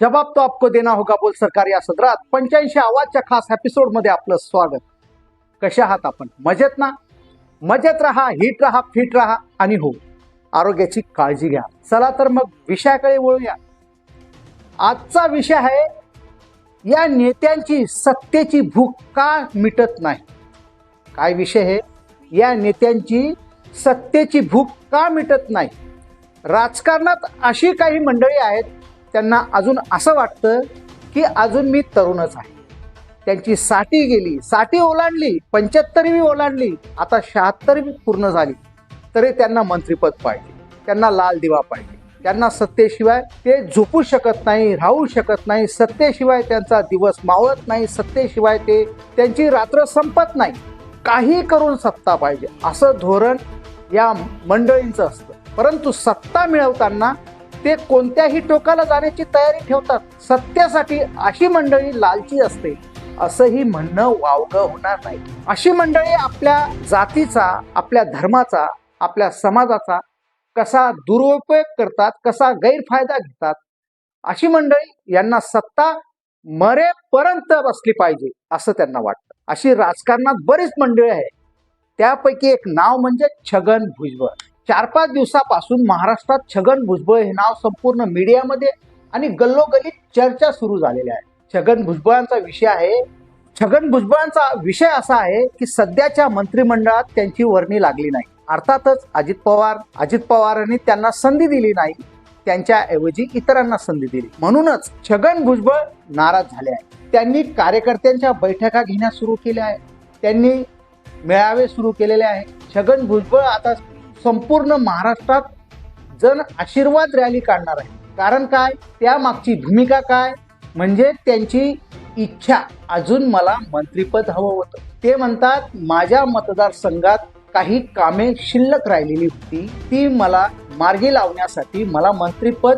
जवाब तो आपको देना होगा बोल सरकार या सदरात. पंच्याऐंशी आवाजच्या खास एपिसोडमध्ये आपलं स्वागत. कशा आहात आपण? मजेत ना? मजेत राहा हिट राहा फिट राहा आणि हो. आरोग्याची काळजी घ्या. चला तर मग विषयाकडे वळूया. आजचा विषय आहे या नेत्यांची सत्तेची भूक का मिटत नाही? काय विषय आहे? या नेत्यांची सत्तेची भूक का मिटत नाही? राजकारणात अशी काही मंडळी आहेत त्यांना अजून असं वाटतं की अजून मी तरुणच आहे. त्यांची साठी गेली साठी ओलांडली पंच्याहत्तरवी ओलांडली आता शहात्तरवी पूर्ण झाली. तरी त्यांना मंत्रिपद पाहिजे त्यांना लाल दिवा पाहिजे. त्यांना सत्तेशिवाय ते झोपू शकत नाही राहू शकत नाही सत्तेशिवाय त्यांचा दिवस मावळत नाही सत्तेशिवाय ते त्यांची रात्र संपत नाही. काही करून सत्ता पाहिजे असं धोरण या मंडळींचं असतं. परंतु सत्ता मिळवताना ते कोणत्याही टोकाला जाण्याची तयारी ठेवतात. सत्यासाठी अशी मंडळी लालची असते. असंही म्हणणं वावगं होणार नाही. अशी मंडळी आपल्या जातीचा आपल्या धर्माचा आपल्या समाजाचा कसा दुरुपयोग करतात कसा गैरफायदा घेतात अशी मंडळी यांना सत्ता मरेपर्यंत बसली पाहिजे असं त्यांना वाटतं. अशी राजकारणात बरीच मंडळी आहे त्यापैकी एक नाव म्हणजे छगन भुजबळ. चार पाच दिवसापासून महाराष्ट्रात छगन भुजबळ हे नाव संपूर्ण मीडियामध्ये आणि गल्लोगल्लीत चर्चा सुरू झालेल्या आहे छगन भुजबळांचा विषय आहे. छगन भुजबळांचा विषय असा आहे की सध्याच्या मंत्रिमंडळात त्यांची वर्णी लागली नाही. अर्थातच अजित पवार अजित पवारांनी त्यांना संधी दिली नाही. त्यांच्या ऐवजी इतरांना संधी दिली. म्हणूनच छगन भुजबळ नाराज झाले आहे त्यांनी कार्यकर्त्यांच्या बैठका घेण्यास सुरू केल्या आहे त्यांनी मेळावे सुरू केलेले आहे छगन भुजबळ आता संपूर्ण महाराष्ट्रात जन आशीर्वाद रॅली काढणार आहे. कारण काय? त्यामागची भूमिका काय? म्हणजे त्यांची इच्छा. अजून मला मंत्रिपद हवं होतं. ते म्हणतात माझ्या मतदारसंघात काही कामे शिल्लक राहिलेली होती. ती मला मार्गी लावण्यासाठी मला मंत्रीपद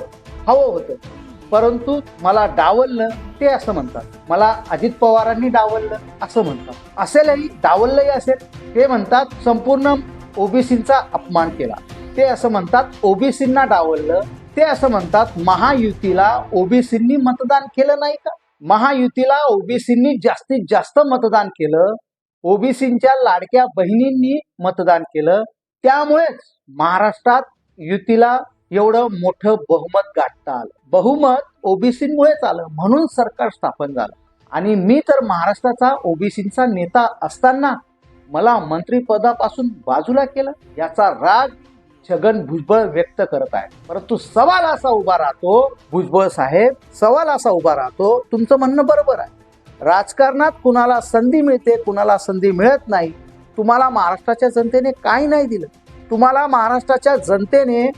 हवं होतं. परंतु मला डावललं. ते असं म्हणतात. मला अजित पवारांनी डावललं. असं म्हणतात. असेलही डावललंही असेल. ते म्हणतात संपूर्ण ओबीसींचा अपमान केला. ते असं म्हणतात ओबीसींना डावललं. ते असं म्हणतात महायुतीला ओबीसींनी मतदान केलं नाही का? महायुतीला ओबीसींनी जास्तीत जास्त मतदान केलं. ओबीसींच्या लाडक्या बहिणींनी मतदान केलं. त्यामुळेच महाराष्ट्रात युतीला एवढं मोठं बहुमत गाठता आलं. बहुमत ओबीसीमुळेच आलं म्हणून सरकार स्थापन झालं. आणि मी तर महाराष्ट्राचा ओबीसींचा नेता असताना मला मंत्रीपदापासून बाजूला केलं याचा राग छगन भुजबळ व्यक्त करत आहे परंतु सवाल असा उभा राहतो भुजबळ साहेब सवाल असा उभा राहतो तुमचं म्हणणं बरोबर आहे. राजकारणात कुणाला संधी मिळते कुणाला संधी मिळत नाही तुम्हाला महाराष्ट्राच्या जनतेने काही नाही दिलं. तुम्हाला महाराष्ट्राच्या जनतेने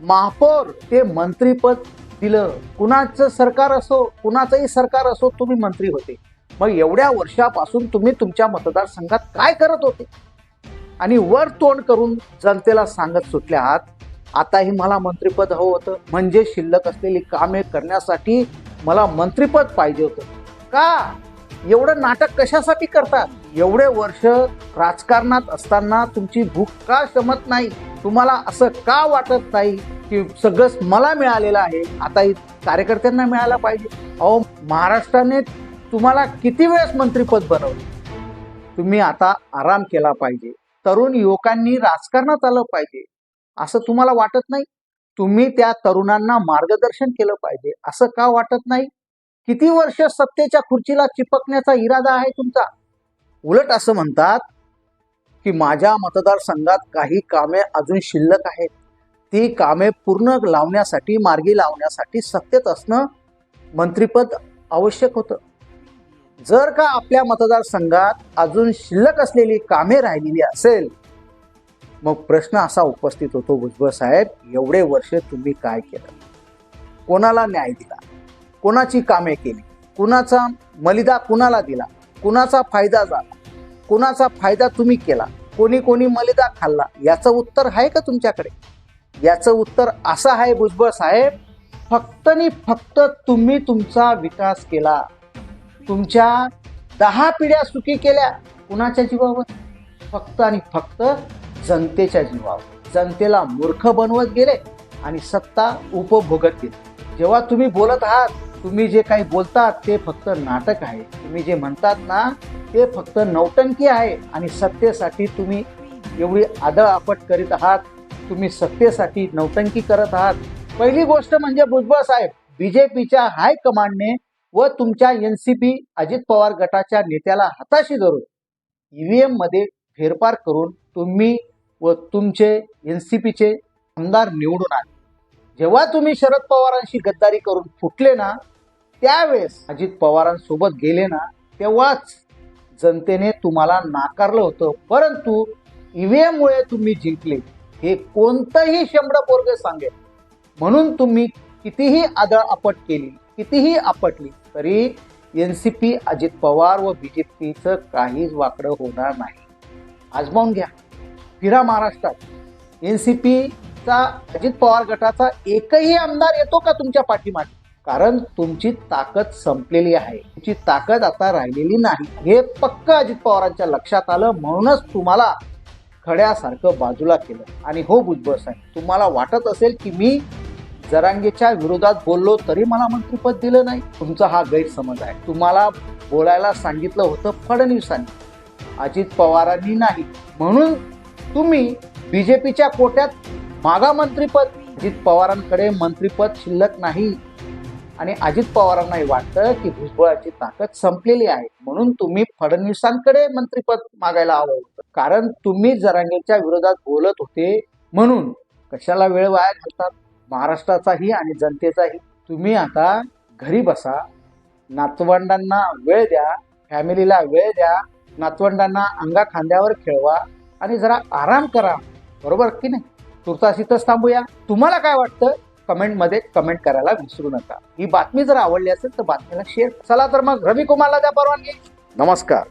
महापौर ते मंत्रीपद दिलं. कुणाचं सरकार असो कुणाचंही सरकार असो तुम्ही मंत्री होते. मग एवढ्या वर्षापासून तुम्ही तुमच्या मतदारसंघात काय करत होते? आणि वर तोंड करून जनतेला सांगत सुटल्या आहात आताही मला मंत्रिपद हवं होतं. म्हणजे शिल्लक असलेली कामे करण्यासाठी मला मंत्रिपद पाहिजे होतं. का? एवढं नाटक कशासाठी करतात? एवढे वर्ष राजकारणात असताना तुमची भूक का शमत नाही? तुम्हाला असं का वाटत नाही की सगळंच मला मिळालेलं आहे? आता कार्यकर्त्यांना मिळायला पाहिजे. अहो महाराष्ट्राने तुम्हाला किती वेळेस मंत्रीपद बनवलं? तुम्ही आता आराम केला पाहिजे. तरुण युवकांनी राजकारणात आलं पाहिजे. असं तुम्हाला वाटत नाही? तुम्ही त्या तरुणांना मार्गदर्शन केलं पाहिजे. असं का वाटत नाही? किती वर्ष सत्तेच्या खुर्चीला चिपकण्याचा इरादा आहे तुमचा? उलट असं म्हणतात की माझ्या मतदारसंघात काही कामे अजून शिल्लक आहेत. ती कामे पूर्ण लावण्यासाठी मार्गी लावण्यासाठी सत्तेत असणं मंत्रिपद आवश्यक होतं. जर का आपल्या मतदारसंघात अजून शिल्लक असलेली कामे राहिलेली असेल मग प्रश्न असा उपस्थित होतो भुजबळ साहेब एवढे वर्ष तुम्ही काय केलं? कोणाला न्याय दिला? कोणाची कामे केली? कुणाचा मलिदा कुणाला दिला? कुणाचा फायदा झाला? कुणाचा फायदा तुम्ही केला? कोणी कोणी मलिदा खाल्ला? याचं उत्तर आहे का तुमच्याकडे? याचं उत्तर असं आहे भुजबळ साहेब फक्त आणि फक्त तुम्ही तुमचा विकास केला. तुमच्या दहा पिढ्या सुखी केल्या कुणाच्या जीवावर? फक्त आणि फक्त जनतेच्या जीवावर. जनतेला मूर्ख बनवत गेले आणि सत्ता उपभोगत गेले. जेव्हा तुम्ही बोलत आहात तुम्ही जे काही बोलतात ते फक्त नाटक आहे. तुम्ही जे म्हणतात ना ते फक्त नौटंकी आहे आणि सत्तेसाठी तुम्ही एवढी आदळ आपट करीत आहात तुम्ही सत्तेसाठी नौटंकी करत आहात. पहिली गोष्ट म्हणजे भुजबळ साहेब बीजेपीच्या हायकमांडने व तुमच्या N C P Ajit Pawar गटाच्या नेत्याला हाताशी धरून ईव्हीएममध्ये फेरफार करून तुम्ही व तुमचे एन सी पीचे आमदार निवडून आले. जेव्हा तुम्ही शरद पवारांशी गद्दारी करून फुटले ना त्यावेळेस अजित पवारांसोबत गेले ना तेव्हाच जनतेने तुम्हाला नाकारलं होतं. परंतु ईव्हीएममुळे तुम्ही जिंकले. हे कोणतंही शंभर पोरगे सांगेल. म्हणून तुम्ही कितीही आदळ आपट केली. कितीही आपटली तरी N C P Ajit Pawar व बीजेपीचं काहीच वाकडं होणार नाही. आजमावून घ्या. फिरा महाराष्ट्रात. एन सी पीचा अजित पवार गटाचा एकही आमदार येतो का तुमच्या पाठीमागे? कारण तुमची ताकद संपलेली आहे. तुमची ताकद आता राहिलेली नाही. हे पक्क अजित पवारांच्या लक्षात आलं म्हणूनच तुम्हाला खड्यासारखं बाजूला केलं. आणि हो भुजबळ साहेब तुम्हाला वाटत असेल की मी जरांगेच्या विरोधात बोललो तरी मला मंत्रिपद दिलं नाही. तुमचा हा गैरसमज आहे. तुम्हाला बोलायला सांगितलं होतं फडणवीसांनी. अजित पवारांनी नाही. म्हणून तुम्ही बीजेपीच्या कोट्यात मागा मंत्रिपद. अजित पवारांकडे मंत्रिपद शिल्लक नाही. आणि अजित पवारांनाही वाटतं की भुजबळाची ताकद संपलेली आहे. म्हणून तुम्ही फडणवीसांकडे मंत्रिपद मागायला हवं होतं. कारण तुम्ही जरांगेच्या विरोधात बोलत होते. म्हणून कशाला वेळ वाया घालतात? महाराष्ट्राचाही आणि जनतेचाही. तुम्ही आता घरी बसा नातवंडांना वेळ द्या फॅमिलीला वेळ द्या नातवंडांना अंगा खांद्यावर खेळवा आणि जरा आराम करा. बरोबर की नाही? तुर्तास इथंच थांबूया. तुम्हाला काय वाटतं? कमेंटमध्ये कमेंट करायला विसरू नका. ही बातमी जर आवडली असेल तर बातमीला शेअर चला तर मग रवी कुमारला द्या परवानगी. नमस्कार.